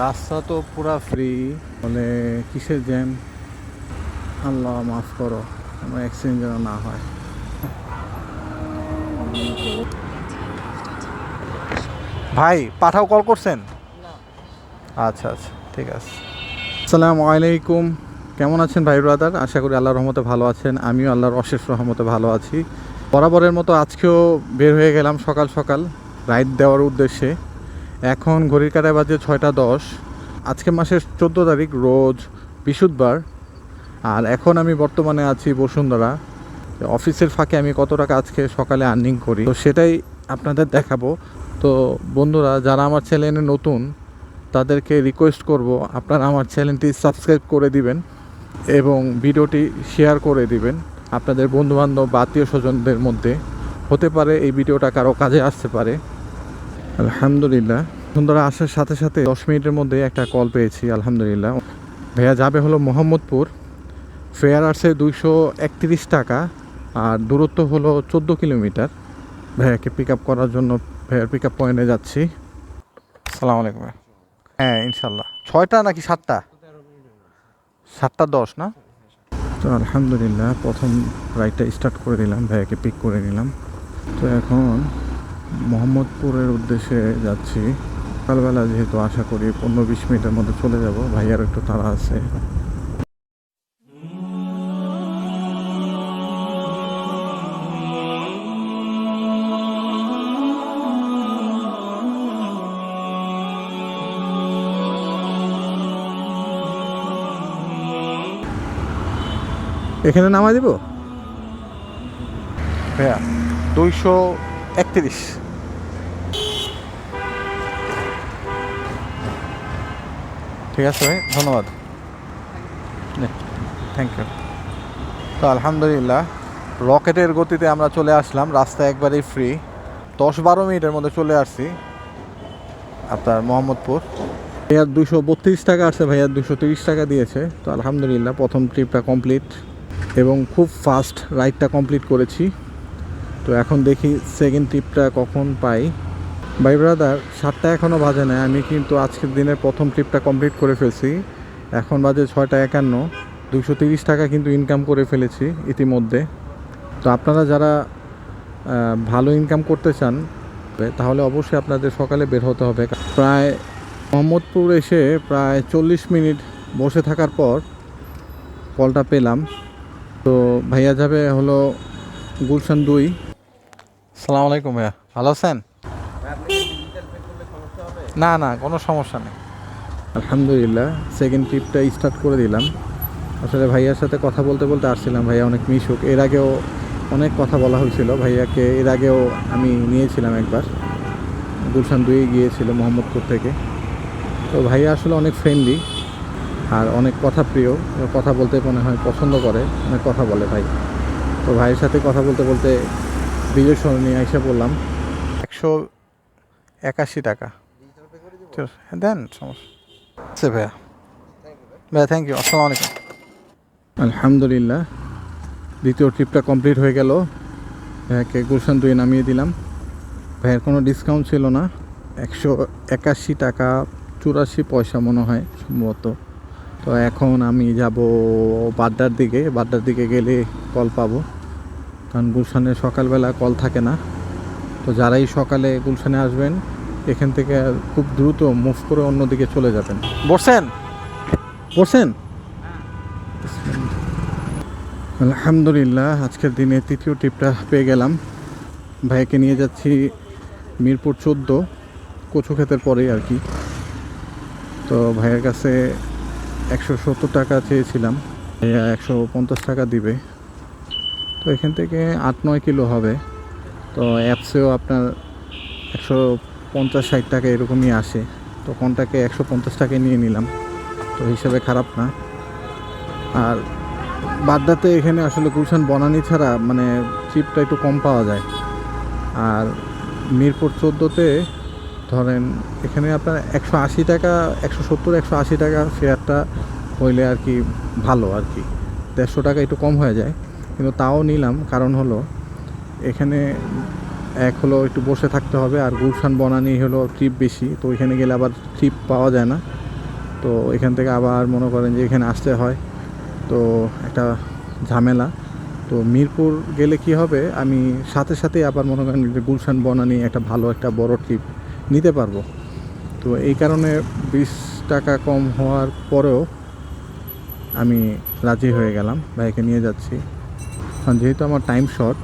রাস্তা তো পুরা ফ্রি মানে কিসের জ্যাম আল্লাহ মাফ করো আমার অ্যাক্সিডেন্ট যেন না হয়। ভাই পাঠাও কল করছেন? আচ্ছা আচ্ছা ঠিক আছে। আসসালামু আলাইকুম। কেমন আছেন ভাই ব্রাদার আশা করি আল্লাহর রহমতে ভালো আছেন। আমিও আল্লাহর অশেষ রহমতে ভালো আছি। বরাবরের মতো আজকেও বের হয়ে গেলাম সকাল সকাল রাইড দেওয়ার উদ্দেশ্যে। এখন ঘড়ির কাটায় বাজে ছয়টা দশ। আজকে মাসের চোদ্দ তারিখ, রোজ বৃহস্পতিবার। আর এখন আমি বর্তমানে আছি বসুন্ধরা। অফিসের ফাঁকে আমি কত টাকা আজকে সকালে আর্নিং করি, তো সেটাই আপনাদের দেখাবো। তো বন্ধুরা, যারা আমার চ্যানেলে নতুন, তাদেরকে রিকোয়েস্ট করব, আপনারা আমার চ্যানেলটি সাবস্ক্রাইব করে দিবেন এবং ভিডিওটি শেয়ার করে দিবেন আপনাদের বন্ধুবান্ধব বা আত্মীয় স্বজনদের মধ্যে। হতে পারে এই ভিডিওটা কারও কাজে আসতে পারে। আলহামদুলিল্লাহ। বন্ধুরা, আসার সাথে সাথে দশ মিনিটের মধ্যে একটা কল পেয়েছি, আলহামদুলিল্লাহ। ভাইয়া, যাবে হলো মোহাম্মদপুর। ফেয়ার আসছে দুইশো একত্রিশ টাকা, আর দূরত্ব হলো চোদ্দ কিলোমিটার। ভাইয়াকে পিক আপ করার জন্য ভাইয়ার পিক আপ পয়েন্টে যাচ্ছি। সালাম আলাইকুম হ্যাঁ ইনশাল্লাহ ছয়টা নাকি সাতটা? সাতটা দশ, না? তো আলহামদুলিল্লাহ, প্রথম রাইডটা স্টার্ট করে দিলাম, ভাইয়াকে পিক করে নিলাম। তো এখন মোহাম্মদপুরের উদ্দেশ্যে যাচ্ছি। সকালবেলা যেহেতু আশা করি পনেরো বিশ মিনিটের মধ্যে চলে যাব। ভাইয়ার একটু তাড়া আছে। এখানে নামা দিব? ভাইয়া, দুইশো একত্রিশ। ঠিক আছে ভাই, ধন্যবাদ। থ্যাংক ইউ তো আলহামদুলিল্লাহ, রকেটের গতিতে আমরা চলে আসলাম রাস্তা একবারেই ফ্রি দশ বারো মিনিটের মধ্যে চলে আসছি, আপনার মোহাম্মদপুর। ভাইয়ার দুশো বত্রিশ টাকা আছে ভাইয়ার দুশো তিরিশ টাকা দিয়েছে। তো আলহামদুলিল্লাহ, প্রথম ট্রিপটা কমপ্লিট এবং খুব ফাস্ট রাইডটা কমপ্লিট করেছি। তো এখন দেখি সেকেন্ড ট্রিপটা কখন পাই। ভাই ব্রাদার সাতটা এখনও বাজে নাই, আমি কিন্তু আজকের দিনের প্রথম ট্রিপটা কমপ্লিট করে ফেলছি। এখন বাজে ছয়টা একান্ন দুশো তিরিশ টাকা কিন্তু ইনকাম করে ফেলেছি ইতিমধ্যে। তো আপনারা যারা ভালো ইনকাম করতে চান, তাহলে অবশ্যই আপনাদের সকালে বের হতে হবে। প্রায় মোহাম্মদপুর এসে প্রায় চল্লিশ মিনিট বসে থাকার পর কলটা পেলাম। তো ভাইয়া যাবে হলো গুলশান দুই। সালাম আলাইকুম ভাইয়া, ভালো আছেন? না না কোনো সমস্যা নেই। আলহামদুলিল্লাহ সেকেন্ড ট্রিপটা স্টার্ট করে দিলাম। আসলে ভাইয়ার সাথে কথা বলতে বলতে আসছিলাম ভাইয়া অনেক মিশুক এর আগেও অনেক কথা বলা হয়েছিল ভাইয়াকে এর আগেও আমি নিয়েছিলাম একবার। গুলশান দুই গিয়েছিল মোহাম্মদপুর থেকে। তো ভাইয়া আসলে অনেক ফ্রেন্ডলি আর অনেক কথা প্রিয়। কথা বলতে মনে হয় পছন্দ করে অনেক কথা বলে ভাই। তো ভাইয়ের সাথে কথা বলতে বলতে বিজয় সরণি এসে বললাম একশো একাশি টাকা। হ্যাঁ, দেন সমস্যা আচ্ছা ভাইয়া ভাইয়া থ্যাংক ইউ আসসালামু আলাইকুম আলহামদুলিল্লাহ দ্বিতীয় ট্রিপটা কমপ্লিট হয়ে গেল ভাইয়াকে গুলশান দুই নামিয়ে দিলাম ভাইয়ের কোনো ডিসকাউন্ট ছিল না একশো একাশি টাকা চুরাশি পয়সা মনে হয় সম্ভবত। তো এখন আমি যাব বাড্ডার দিকে। বাড্ডার দিকে গেলে কল পাবো। কারণ গুলশানে সকালবেলা কল থাকে না। তো যারাই সকালে গুলশানে আসবেন এখান থেকে খুব দ্রুত মুভ করে অন্যদিকে চলে যাবেন। বসছেন বসছেন আলহামদুলিল্লাহ আজকের দিনে তৃতীয় ট্রিপটা পেয়ে গেলাম। ভাইকে নিয়ে যাচ্ছি মিরপুর চোদ্দ কচু ক্ষেতের পরেই আর কি। তো ভাইয়ের কাছে একশো সত্তর টাকা চেয়েছিলাম। ভাইয়া একশো পঞ্চাশ টাকা দিবে। তো এখান থেকে আট নয় কিলো হবে। তো অ্যাপসেও আপনার একশো পঞ্চাশ, ষাট টাকা এরকমই আসে। তো কোনটাকে একশো পঞ্চাশ টাকায় নিয়ে নিলাম। তো হিসাবে খারাপ না। আর বাড্ডাতে এখানে আসলে গুলশান বনানি ছাড়া মানে চিপটা একটু কম পাওয়া যায়। আর মিরপুর চোদ্দোতে ধরেন এখানে আপনার একশো আশি টাকা, একশো সত্তর, একশো আশি টাকা ফেয়ারটা হইলে আর কি ভালো আর কি। দেড়শো টাকা একটু কম হয়ে যায়। কিন্তু তাও নিলাম। কারণ হলো এখানে এক হলো একটু বসে থাকতে হবে, আর গুলশান বনানি হলো ট্রিপ বেশি, তো ওইখানে গেলে আবার ট্রিপ পাওয়া যায় না। তো এখান থেকে আবার মনে করেন যে এখানে আসতে হয়। তো একটা ঝামেলা। তো মিরপুর গেলে কি হবে, আমি সাথে সাথে আবার মনে করেন গুলশান বনানি একটা ভালো একটা বড় ট্রিপ নিতে পারব। তো এই কারণে বিশ টাকা কম হওয়ার পরেও আমি রাজি হয়ে গেলাম, ভাইকে নিয়ে যাচ্ছি। কারণ যেহেতু আমার টাইম শর্ট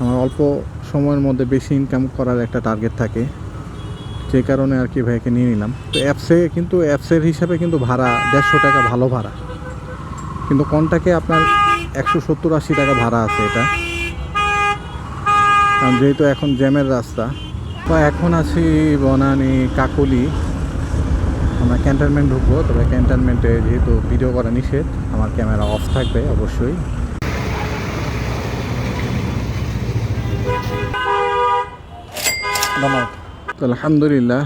অল্প সময়ের মধ্যে বেশি ইনকাম করার একটা টার্গেট থাকে। যে কারণে আর কি ভাইকে নিয়ে নিলাম। তো অ্যাপসে কিন্তু অ্যাপসের হিসাবে কিন্তু ভাড়া দেড়শো টাকা ভালো ভাড়া। কিন্তু কন্টাকে আপনার একশো সত্তর আশি টাকা ভাড়া আছে এটা? কারণ যেহেতু এখন জ্যামের রাস্তা, তো এখন আছি বনানি কাকলি। আমরা ক্যান্টনমেন্ট ঢুকবো, তবে ক্যান্টনমেন্টে যেহেতু ভিডিও করা নিষেধ, আমার ক্যামেরা অফ থাকবে অবশ্যই। ধন্যবাদ। তো আলহামদুলিল্লাহ,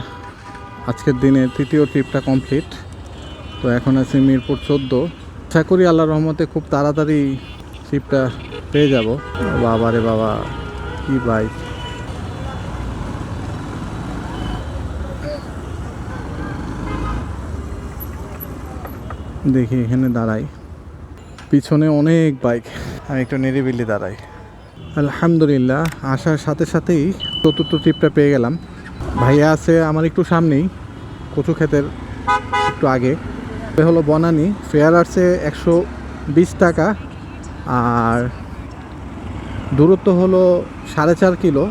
আজকের দিনে তৃতীয় ট্রিপটা কমপ্লিট তো এখন আছি মিরপুর চোদ্দ। আশা করি আল্লাহ রহমতে খুব তাড়াতাড়ি ট্রিপটা পেয়ে যাব। বাবা রে বাবা, কি বাইক দেখি এখানে দাঁড়াই। পিছনে অনেক বাইক আমি একটু নিরিবিলি দাঁড়াই। আলহামদুলিল্লাহ আসার সাথে সাথেই চতুর্থ ট্রিপটা পেয়ে গেলাম। ভাইয়া আছে আমার একটু সামনেই কচু ক্ষেতের একটু আগে। হলো বনানি ফেয়ার আসছে একশো বিশ টাকা। আর দূরত্ব হলো সাড়ে চার কিলো।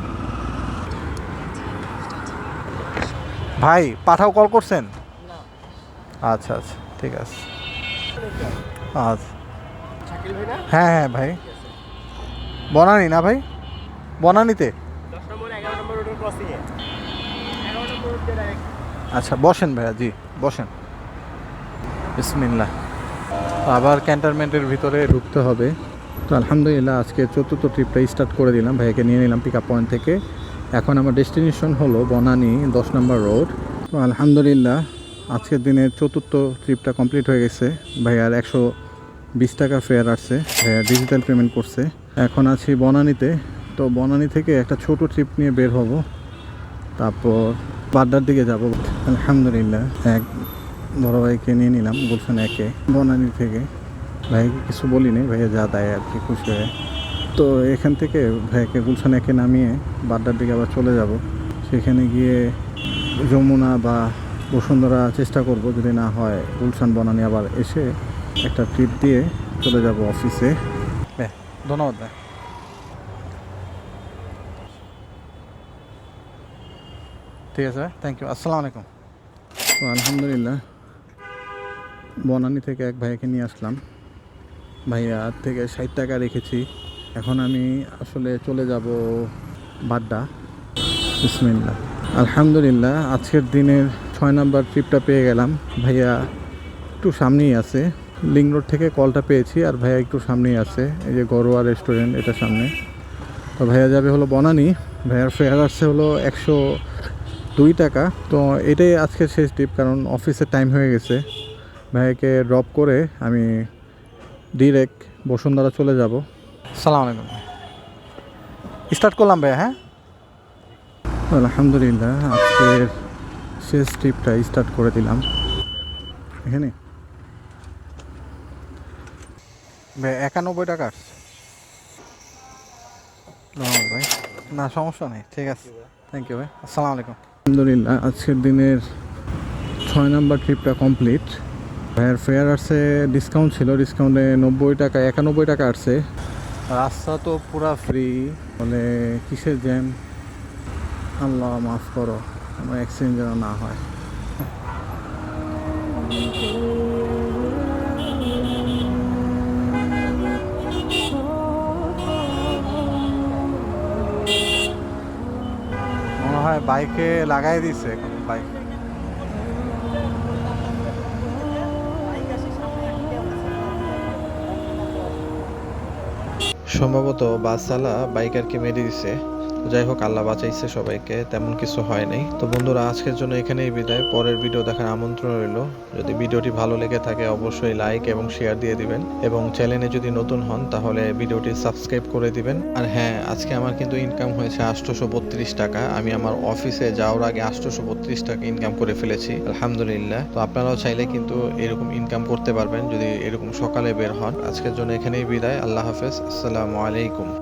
ভাই পাঠাও কল করছেন? আচ্ছা আচ্ছা ঠিক আছে। আচ্ছা। হ্যাঁ হ্যাঁ ভাই। বনানি না ভাই? বনানিতে? আচ্ছা বসেন ভাইয়া, জি, বসেন। বিসমিল্লাহ। আবার ক্যান্টনমেন্টের ভিতরে ঢুকতে হবে। তো আলহামদুলিল্লাহ, আজকে চতুর্থ ট্রিপটা স্টার্ট করে দিলাম। ভাইয়াকে নিয়ে নিলাম পিক আপ পয়েন্ট থেকে। এখন আমার ডেস্টিনেশন হলো বনানি, দশ নম্বর রোড তো আলহামদুলিল্লাহ, আজকের দিনে চতুর্থ ট্রিপটা কমপ্লিট হয়ে গেছে। ভাইয়ার একশো বিশ টাকা ফেয়ার আসছে ভাইয়া ডিজিটাল পেমেন্ট করছে। এখন আছি বনানিতে। তো বনানি থেকে একটা ছোট ট্রিপ নিয়ে বের হব। তারপর বাড্ডার দিকে যাব। আলহামদুলিল্লাহ, এক বড় ভাইকে নিয়ে নিলাম, গুলশান একে। বনানি থেকে। ভাইকে কিছু বলিনি ভাইয়া যা দেয় আর কি, খুশি হয়ে। তো এখান থেকে ভাইকে গুলশান একে নামিয়ে বাড্ডার দিকে আবার চলে যাব। সেখানে গিয়ে যমুনা বা বসুন্ধরা চেষ্টা করব যদি না হয় গুলশান বনানি আবার এসে একটা ট্রিপ দিয়ে চলে যাব অফিসে ধন্যবাদ ভাই। ঠিক আছে থ্যাংক ইউ আসসালামু আলাইকুম। তো আলহামদুলিল্লাহ বনানি থেকে এক ভাইকে নিয়ে আসলাম। ভাইয়া থেকে ষাট টাকা রেখেছি। এখন আমি আসলে চলে যাব বাড্ডা। বিসমিল্লা আলহামদুলিল্লাহ আজকের দিনের ছয় নাম্বার ট্রিপটা পেয়ে গেলাম। ভাইয়া একটু সামনেই আছে। লিং রোড থেকে কলটা পেয়েছি আর ভাইয়া একটু সামনেই আছে। এই যে গরোয়া রেস্টুরেন্ট এটা সামনে। তো ভাইয়া যাবে হলো বনানি। ভাইয়ার ফেয়ার আসছে হলো একশো দুই টাকা। তো এটাই আজকের শেষ ট্রিপ কারণ অফিসের টাইম হয়ে গেছে। ভাইয়াকে ড্রপ করে আমি ডিরেক্ট বসুন্ধরা চলে যাব। সালাম আলাইকুম স্টার্ট করলাম ভাইয়া হ্যাঁ? আলহামদুলিল্লাহ, আজকের শেষ ট্রিপটা স্টার্ট করে দিলাম। এখানে ভাই একানব্বই টাকা ধন্যবাদ ভাই, না, সমস্যা নেই, ঠিক আছে। থ্যাংক ইউ ভাই, আসসালামু আলাইকুম। আলহামদুলিল্লাহ, আজকের দিনের ছয় নাম্বার ট্রিপটা কমপ্লিট ভাইয়ের ফেয়ার আসছে ডিসকাউন্ট ছিল ডিসকাউন্টে নব্বই টাকা, একানব্বই টাকা আসছে। রাস্তা তো পুরা ফ্রি বলে কিসের জ্যাম আল্লাহ, মাফ করো আমার অ্যাক্সিডেন্ট যেন না হয়। হয় বাইকে লাগাই দিছে বাইক সম্ভবত বাস বাসওয়ালা বাইকারকে মেরে দিছে। যাই হোক, আল্লাহ বাঁচাইছে সবাইকে, তেমন কিছু হয় নাই। তো বন্ধুরা, আজকের জন্য এখানেই বিদায়। পরের ভিডিও দেখার আমন্ত্রণ রইল। যদি ভিডিওটি ভালো লেগে থাকে, অবশ্যই লাইক এবং শেয়ার দিয়ে দিবেন। এবং চ্যানেলে যদি নতুন হন, তাহলে ভিডিওটি সাবস্ক্রাইব করে দিবেন। আর হ্যাঁ আজকে আমার কিন্তু ইনকাম হয়েছে আটশোশো বত্রিশ টাকা। আমি আমার অফিসে যাওয়ার আগে আটশোশো বত্রিশ টাকা ইনকাম করে ফেলেছি, আলহামদুলিল্লাহ। তো আপনারাও চাইলে কিন্তু এরকম ইনকাম করতে পারবেন যদি এরকম সকালে বের হন। আজকের জন্য এখানেই বিদায়। আল্লাহ হাফেজ। আসসালামু আলাইকুম।